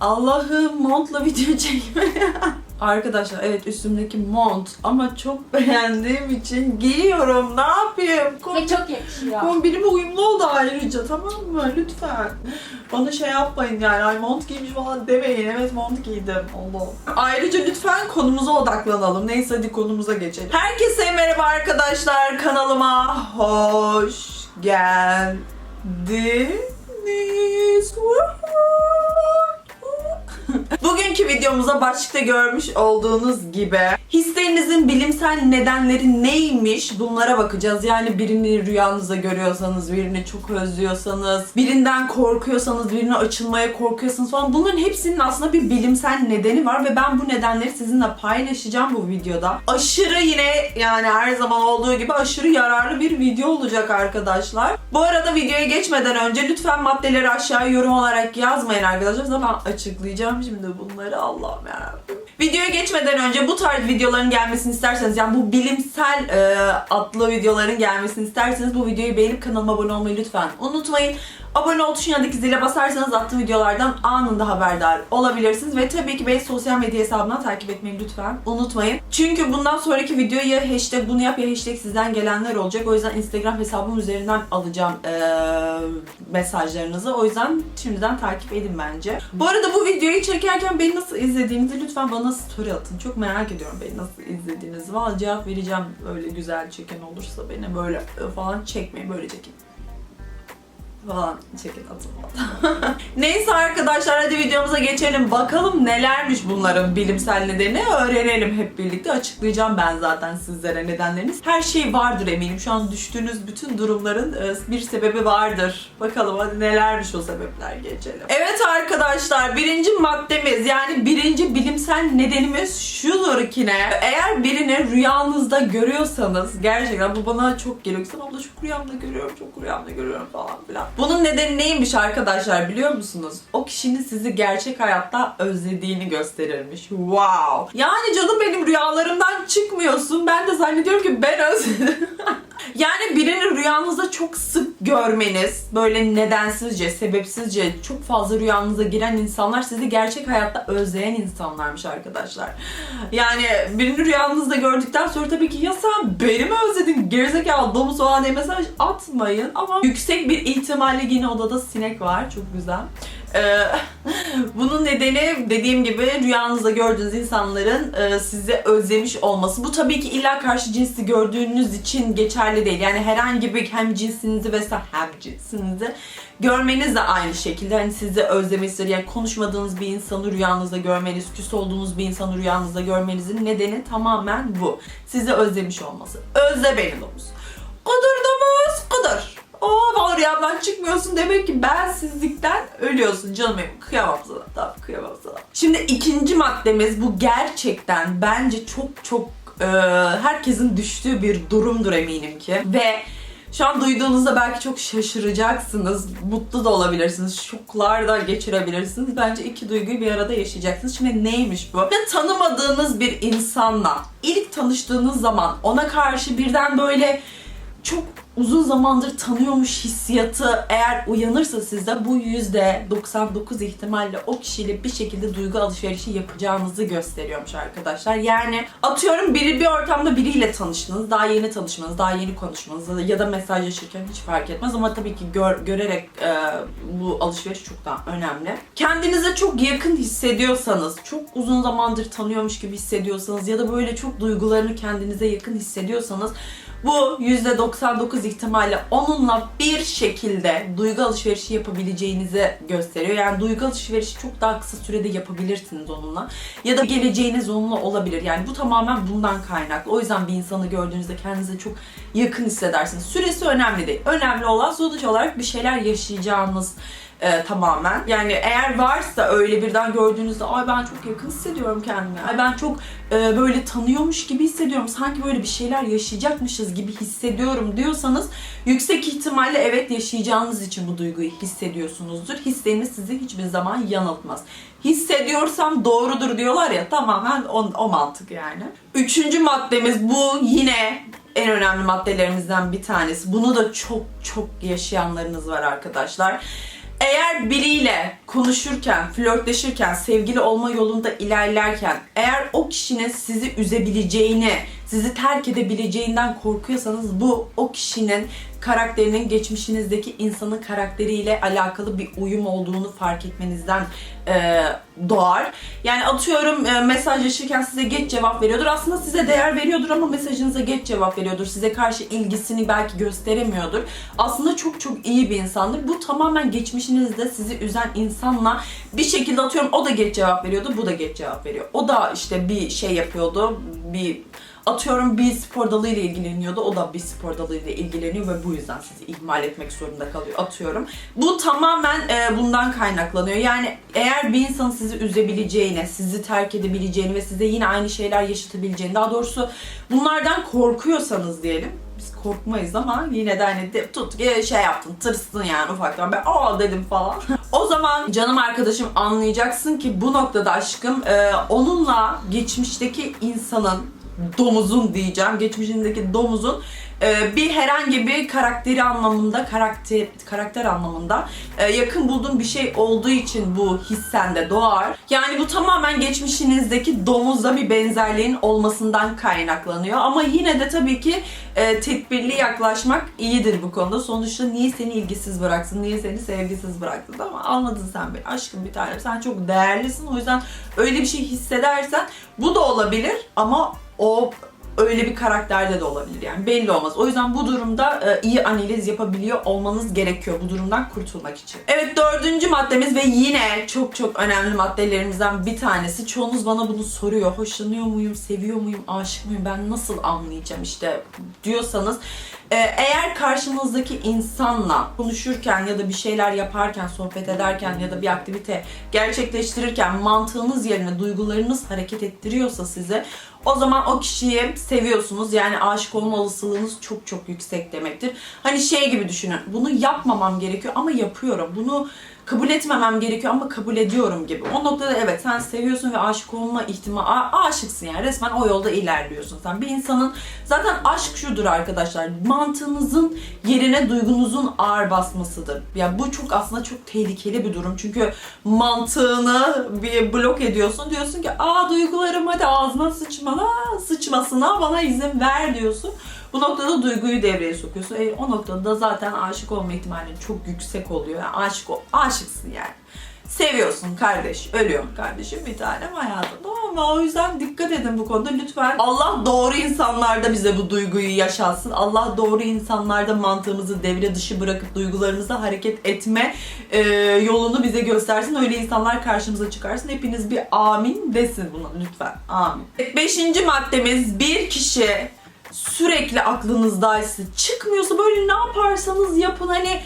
Allah'ım montla video çekme. Arkadaşlar evet üstümdeki mont ama çok beğendiğim için giyiyorum. Ne yapayım? Kom- Ve çok yakışıyor. Kombinime uyumlu oldu ayrıca tamam mı? Lütfen. Bana şey yapmayın yani ay mont giymiş falan demeyin. Evet mont giydim. Allah. Ayrıca lütfen konumuza odaklanalım. Neyse hadi konumuza geçelim. Herkese merhaba arkadaşlar. Kanalıma hoş geldiniz. Bugünkü videomuza başlıkta görmüş olduğunuz gibi hislerinizin bilimsel nedenleri neymiş bunlara bakacağız. Yani birini rüyanızda görüyorsanız, birini çok özlüyorsanız, birinden korkuyorsanız, birine açılmaya korkuyorsanız falan bunların hepsinin aslında bir bilimsel nedeni var ve ben bu nedenleri sizinle paylaşacağım bu videoda. Aşırı yine yani her zaman olduğu gibi aşırı yararlı bir video olacak arkadaşlar. Bu arada videoya geçmeden önce lütfen maddeleri aşağıya yorum olarak yazmayın arkadaşlar. Zaman açıklayacağım şimdi bunları Allah'ım yarabbim. Videoya geçmeden önce bu tarz videoların gelmesini isterseniz yani bu bilimsel e, adlı videoların gelmesini isterseniz bu videoyu beğenip kanalıma abone olmayı lütfen unutmayın. Abone ol tuşuna zile basarsanız attığım videolardan anında haberdar olabilirsiniz. Ve tabii ki beni sosyal medya hesabından takip etmeyi lütfen unutmayın. Çünkü bundan sonraki videoyu ya hashtag bunu yap ya hashtag sizden gelenler olacak. O yüzden Instagram hesabım üzerinden alacağım eee, mesajlarınızı. O yüzden şimdiden takip edin bence. Bu arada bu videoyu çekerken beni nasıl izlediğinizi lütfen bana story atın. Çok merak ediyorum beni nasıl izlediğinizi. Valla cevap vereceğim öyle güzel çeken olursa beni böyle falan çekmeyin böyle çekin falan çekin. Neyse arkadaşlar hadi videomuza geçelim. Bakalım nelermiş bunların bilimsel nedeni öğrenelim hep birlikte. Açıklayacağım ben zaten sizlere nedenleriniz. Her şey vardır eminim. Şu an düştüğünüz bütün durumların e, bir sebebi vardır. Bakalım hadi nelermiş o sebepler geçelim. Evet arkadaşlar birinci maddemiz yani birinci bilimsel nedenimiz şudur ki ne? Eğer birini rüyanızda görüyorsanız gerçekten bu bana çok geliyor. Sen abla çok rüyamda görüyorum, çok rüyamda görüyorum falan filan. Bunun nedeni neymiş arkadaşlar biliyor musunuz? O kişinin sizi gerçek hayatta özlediğini gösterirmiş. Wow. Yani canım benim rüyalarımdan çıkmıyorsun. Ben de zannediyorum ki ben özledim. Yani birini rüyanızda çok sık görmeniz, böyle nedensizce, sebepsizce çok fazla rüyanıza giren insanlar sizi gerçek hayatta özleyen insanlarmış arkadaşlar. Yani birini rüyanızda gördükten sonra tabii ki ya sen beni mi özledin gerizekalı domuz falan diye mesaj atmayın ama yüksek bir ihtimalle yine odada sinek var çok güzel. Ee, bunun nedeni dediğim gibi rüyanızda gördüğünüz insanların e, sizi özlemiş olması. Bu tabii ki illa karşı cinsi gördüğünüz için geçerli değil. Yani herhangi bir hem cinsinizi vesaire hem cinsinizi görmeniz de aynı şekilde hani sizi özlemesidir. Yani konuşmadığınız bir insanı rüyanızda görmeniz, küs olduğunuz bir insanı rüyanızda görmenizin nedeni tamamen bu. Sizi özlemiş olması. Özle beni domuz. Kudur domuz, kudur. Rüyamdan çıkmıyorsun demek ki bensizlikten ölüyorsun canım benim. Kıyamam sana. Tamam kıyamam sana. Şimdi ikinci maddemiz bu gerçekten bence çok çok e, herkesin düştüğü bir durumdur eminim ki. Ve şu an duyduğunuzda belki çok şaşıracaksınız. Mutlu da olabilirsiniz. Şoklar da geçirebilirsiniz. Bence iki duyguyu bir arada yaşayacaksınız. Şimdi neymiş bu? Ve tanımadığınız bir insanla ilk tanıştığınız zaman ona karşı birden böyle çok uzun zamandır tanıyormuş hissiyatı eğer uyanırsa sizde bu yüzde 99 ihtimalle o kişiyle bir şekilde duygu alışverişi yapacağınızı gösteriyormuş arkadaşlar. Yani atıyorum biri bir ortamda biriyle tanıştınız, daha yeni tanışmanız, daha yeni konuşmanız ya da mesajlaşırken hiç fark etmez ama tabii ki gör, görerek e, bu alışveriş çok daha önemli. Kendinize çok yakın hissediyorsanız, çok uzun zamandır tanıyormuş gibi hissediyorsanız ya da böyle çok duygularını kendinize yakın hissediyorsanız bu %99 ihtimalle onunla bir şekilde duygu alışverişi yapabileceğinizi gösteriyor. Yani duygu alışverişi çok daha kısa sürede yapabilirsiniz onunla. Ya da geleceğiniz onunla olabilir. Yani bu tamamen bundan kaynaklı. O yüzden bir insanı gördüğünüzde kendinize çok yakın hissedersiniz. Süresi önemli değil. Önemli olan sonuç olarak bir şeyler yaşayacağınız e, tamamen. Yani eğer varsa öyle birden gördüğünüzde ay ben çok yakın hissediyorum kendimi. Ay ben çok e, böyle tanıyormuş gibi hissediyorum. Sanki böyle bir şeyler yaşayacakmışız gibi hissediyorum diyorsanız yüksek ihtimalle evet yaşayacağınız için bu duyguyu hissediyorsunuzdur. Hisleriniz sizi hiçbir zaman yanıltmaz. Hissediyorsam doğrudur diyorlar ya tamamen o, o mantık yani. Üçüncü maddemiz bu yine en önemli maddelerimizden bir tanesi. Bunu da çok çok yaşayanlarınız var arkadaşlar. Eğer biriyle konuşurken, flörtleşirken, sevgili olma yolunda ilerlerken eğer o kişinin sizi üzebileceğini, sizi terk edebileceğinden korkuyorsanız bu o kişinin karakterinin geçmişinizdeki insanın karakteriyle alakalı bir uyum olduğunu fark etmenizden e, doğar. Yani atıyorum e, mesajlaşırken size geç cevap veriyordur. Aslında size değer veriyordur ama mesajınıza geç cevap veriyordur. Size karşı ilgisini belki gösteremiyordur. Aslında çok çok iyi bir insandır. Bu tamamen geçmişinizde sizi üzen insanla bir şekilde atıyorum o da geç cevap veriyordu, bu da geç cevap veriyor. O da işte bir şey yapıyordu, bir atıyorum bir spor dalıyla ilgileniyordu. O da bir spor dalıyla ilgileniyor ve bu yüzden sizi ihmal etmek zorunda kalıyor. Atıyorum. Bu tamamen e, bundan kaynaklanıyor. Yani eğer bir insanın sizi üzebileceğini, sizi terk edebileceğini ve size yine aynı şeyler yaşatabileceğini, daha doğrusu bunlardan korkuyorsanız diyelim. Biz korkmayız ama yine de hani tut e, şey yaptın, tırstın yani ufaktan. Ben aa dedim falan. o zaman canım arkadaşım anlayacaksın ki bu noktada aşkım e, onunla geçmişteki insanın domuzun diyeceğim. Geçmişindeki domuzun e, bir herhangi bir karakteri anlamında, karakter karakter anlamında e, yakın bulduğun bir şey olduğu için bu hissen de doğar. Yani bu tamamen geçmişinizdeki domuzla bir benzerliğin olmasından kaynaklanıyor. Ama yine de tabii ki e, tedbirli yaklaşmak iyidir bu konuda. Sonuçta niye seni ilgisiz bıraksın, niye seni sevgisiz bıraksın ama anladın sen beni. Aşkım bir tanem sen çok değerlisin. O yüzden öyle bir şey hissedersen bu da olabilir ama o öyle bir karakterde de olabilir yani belli olmaz. O yüzden bu durumda e, iyi analiz yapabiliyor olmanız gerekiyor bu durumdan kurtulmak için. Evet dördüncü maddemiz ve yine çok çok önemli maddelerimizden bir tanesi. Çoğunuz bana bunu soruyor. Hoşlanıyor muyum, seviyor muyum, aşık mıyım, ben nasıl anlayacağım işte diyorsanız e, eğer karşınızdaki insanla konuşurken ya da bir şeyler yaparken, sohbet ederken ya da bir aktivite gerçekleştirirken mantığınız yerine duygularınız hareket ettiriyorsa size o zaman o kişiyi seviyorsunuz. Yani aşık olma olasılığınız çok çok yüksek demektir. Hani şey gibi düşünün. Bunu yapmamam gerekiyor ama yapıyorum. Bunu kabul etmemem gerekiyor ama kabul ediyorum gibi. O noktada evet sen seviyorsun ve aşık olma ihtimali aşıksın yani resmen o yolda ilerliyorsun sen. Bir insanın zaten aşk şudur arkadaşlar. Mantığınızın yerine duygunuzun ağır basmasıdır. Ya bu çok aslında çok tehlikeli bir durum. Çünkü mantığını bir blok ediyorsun. Diyorsun ki aa duygularım hadi ağzına sıçmana, sıçmasına bana izin ver diyorsun. Bu noktada duyguyu devreye sokuyorsun. E, o noktada da zaten aşık olma ihtimalin çok yüksek oluyor. Yani aşık ol, aşıksın yani. Seviyorsun kardeş, ölüyorum kardeşim bir tanem hayatında ama o yüzden dikkat edin bu konuda lütfen. Allah doğru insanlarda bize bu duyguyu yaşatsın. Allah doğru insanlarda mantığımızı devre dışı bırakıp duygularımıza hareket etme e, yolunu bize göstersin. Öyle insanlar karşımıza çıkarsın. Hepiniz bir amin desin buna lütfen. Amin. Beşinci maddemiz bir kişi sürekli aklınızdaysa, çıkmıyorsa böyle ne yaparsanız yapın. Hani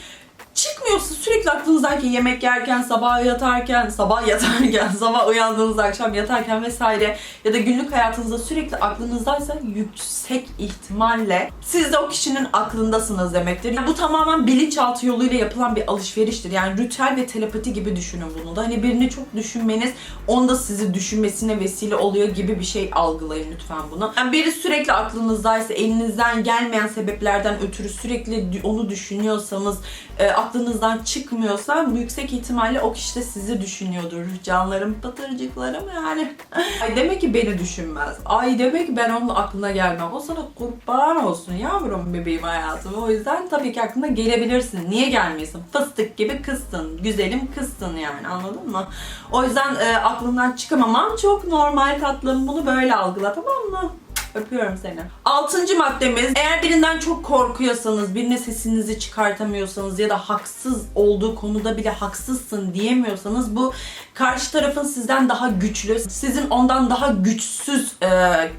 çıkmıyorsa sürekli aklınızdaki yemek yerken, sabah yatarken, sabah yatarken, sabah uyandığınızda akşam yatarken vesaire ya da günlük hayatınızda sürekli aklınızdaysa yüksek ihtimalle siz de o kişinin aklındasınız demektir. Yani bu tamamen bilinçaltı yoluyla yapılan bir alışveriştir. Yani ritüel ve telepati gibi düşünün bunu da. Hani birini çok düşünmeniz onda sizi düşünmesine vesile oluyor gibi bir şey algılayın lütfen bunu. Yani biri sürekli aklınızdaysa, elinizden gelmeyen sebeplerden ötürü sürekli onu düşünüyorsanız, e, aklınızdan çıkmıyorsa yüksek ihtimalle o kişi de sizi düşünüyordur. Canlarım, patırcıklarım yani. Ay demek ki beni düşünmez. Ay demek ki ben onun aklına gelmem. O sana kurban olsun yavrum bebeğim hayatım. O yüzden tabii ki aklına gelebilirsin. Niye gelmiyorsun? Fıstık gibi kızsın. Güzelim kızsın yani anladın mı? O yüzden e, aklından çıkamaman çok normal tatlım. Bunu böyle algıla tamam mı? Öpüyorum seni. Altıncı maddemiz eğer birinden çok korkuyorsanız, birine sesinizi çıkartamıyorsanız ya da haksız olduğu konuda bile haksızsın diyemiyorsanız bu karşı tarafın sizden daha güçlü, sizin ondan daha güçsüz e,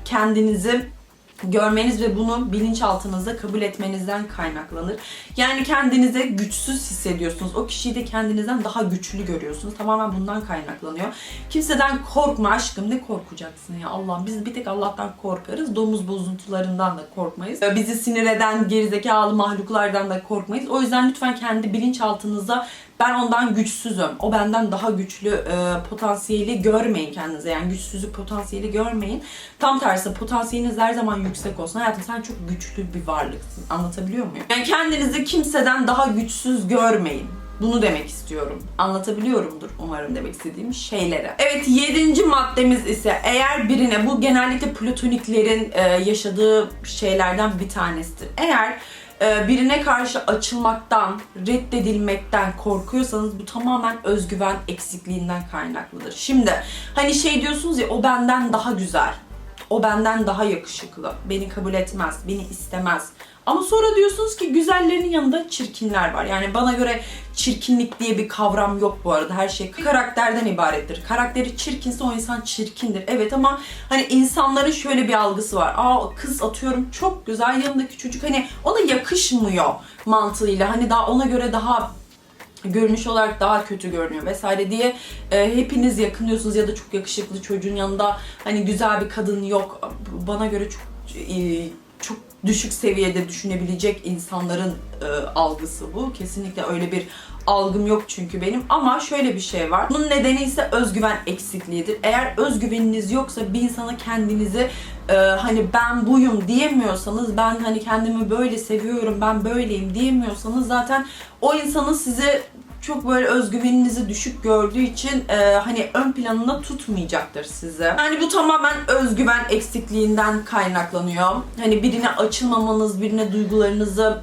kendinizi görmeniz ve bunu bilinçaltınızda kabul etmenizden kaynaklanır. Yani kendinize güçsüz hissediyorsunuz. O kişiyi de kendinizden daha güçlü görüyorsunuz. Tamamen bundan kaynaklanıyor. Kimseden korkma aşkım. Ne korkacaksın ya Allah'ım. Biz bir tek Allah'tan korkarız. Domuz bozuntularından da korkmayız. Bizi sinir eden gerizekalı mahluklardan da korkmayız. O yüzden lütfen kendi bilinçaltınızda ben ondan güçsüzüm. O benden daha güçlü e, potansiyeli görmeyin kendinize. Yani güçsüzlük potansiyeli görmeyin. Tam tersi potansiyeliniz her zaman yüksek olsun. Hayatım sen çok güçlü bir varlıksın. Anlatabiliyor muyum? Yani kendinizi kimseden daha güçsüz görmeyin. Bunu demek istiyorum. Anlatabiliyorumdur umarım demek istediğim şeyleri. Evet yedinci maddemiz ise eğer birine bu genellikle platoniklerin e, yaşadığı şeylerden bir tanesidir. Eğer birine karşı açılmaktan, reddedilmekten korkuyorsanız bu tamamen özgüven eksikliğinden kaynaklıdır. Şimdi hani şey diyorsunuz ya o benden daha güzel, o benden daha yakışıklı, beni kabul etmez, beni istemez. Ama sonra diyorsunuz ki güzellerin yanında çirkinler var. Yani bana göre çirkinlik diye bir kavram yok bu arada. Her şey karakterden ibarettir. Karakteri çirkinse o insan çirkindir. Evet ama hani insanların şöyle bir algısı var. Aa kız atıyorum çok güzel yanındaki çocuk hani ona yakışmıyor mantığıyla. Hani daha ona göre daha görünüş olarak daha kötü görünüyor vesaire diye e, hepiniz yakınıyorsunuz ya da çok yakışıklı çocuğun yanında hani güzel bir kadın yok. Bana göre çok e, çok düşük seviyede düşünebilecek insanların e, algısı bu. Kesinlikle öyle bir algım yok çünkü benim. Ama şöyle bir şey var. Bunun nedeni ise özgüven eksikliğidir. Eğer özgüveniniz yoksa bir insana kendinizi e, hani ben buyum diyemiyorsanız, ben hani kendimi böyle seviyorum, ben böyleyim diyemiyorsanız zaten o insanın sizi çok böyle özgüveninizi düşük gördüğü için e, hani ön planında tutmayacaktır sizi. Yani bu tamamen özgüven eksikliğinden kaynaklanıyor. Hani birine açılmamanız, birine duygularınızı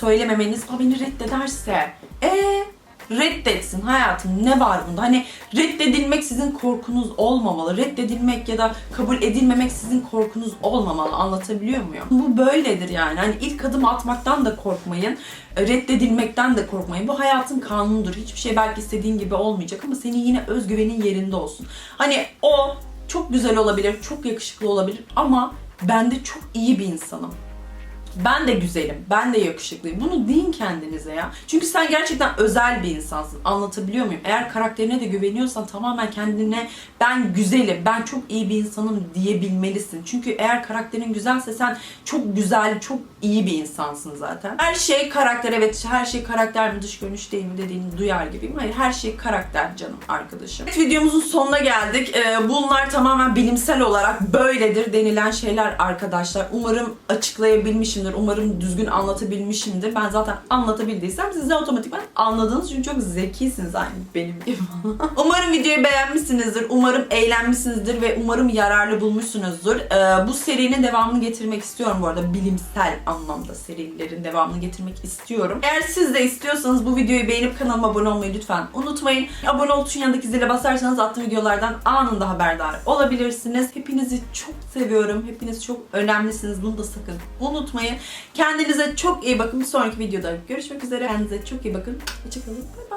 söylememeniz, o beni reddederse, e reddetsin hayatım ne var bunda? Hani reddedilmek sizin korkunuz olmamalı. Reddedilmek ya da kabul edilmemek sizin korkunuz olmamalı. Anlatabiliyor muyum? Bu böyledir yani. Hani ilk adım atmaktan da korkmayın. Reddedilmekten de korkmayın. Bu hayatın kanunudur. Hiçbir şey belki istediğin gibi olmayacak ama senin yine özgüvenin yerinde olsun. Hani o çok güzel olabilir, çok yakışıklı olabilir ama ben de çok iyi bir insanım. Ben de güzelim, ben de yakışıklıyım. Bunu deyin kendinize ya. Çünkü sen gerçekten özel bir insansın. Anlatabiliyor muyum? Eğer karakterine de güveniyorsan tamamen kendine ben güzelim, ben çok iyi bir insanım diyebilmelisin. Çünkü eğer karakterin güzelse sen çok güzel, çok iyi bir insansın zaten. Her şey karakter, evet her şey karakter mi dış görünüş değil mi dediğini duyar gibiyim. Hayır her şey karakter canım arkadaşım. Evet, videomuzun sonuna geldik. Ee, bunlar tamamen bilimsel olarak böyledir denilen şeyler arkadaşlar. Umarım açıklayabilmişimdir. Umarım düzgün anlatabilmişimdir. Ben zaten anlatabildiysem siz de otomatikman anladınız. Çünkü çok zekisiniz aynı benim gibi. umarım videoyu beğenmişsinizdir. Umarım eğlenmişsinizdir ve umarım yararlı bulmuşsunuzdur. Ee, bu serinin devamını getirmek istiyorum bu arada. Bilimsel anlamda serilerin devamını getirmek istiyorum. Eğer siz de istiyorsanız bu videoyu beğenip kanalıma abone olmayı lütfen unutmayın. Abone ol tuşun yanındaki zile basarsanız attığım videolardan anında haberdar olabilirsiniz. Hepinizi çok seviyorum. Hepiniz çok önemlisiniz. Bunu da sakın unutmayın. Kendinize çok iyi bakın. Bir sonraki videoda görüşmek üzere. Kendinize çok iyi bakın. Hoşçakalın.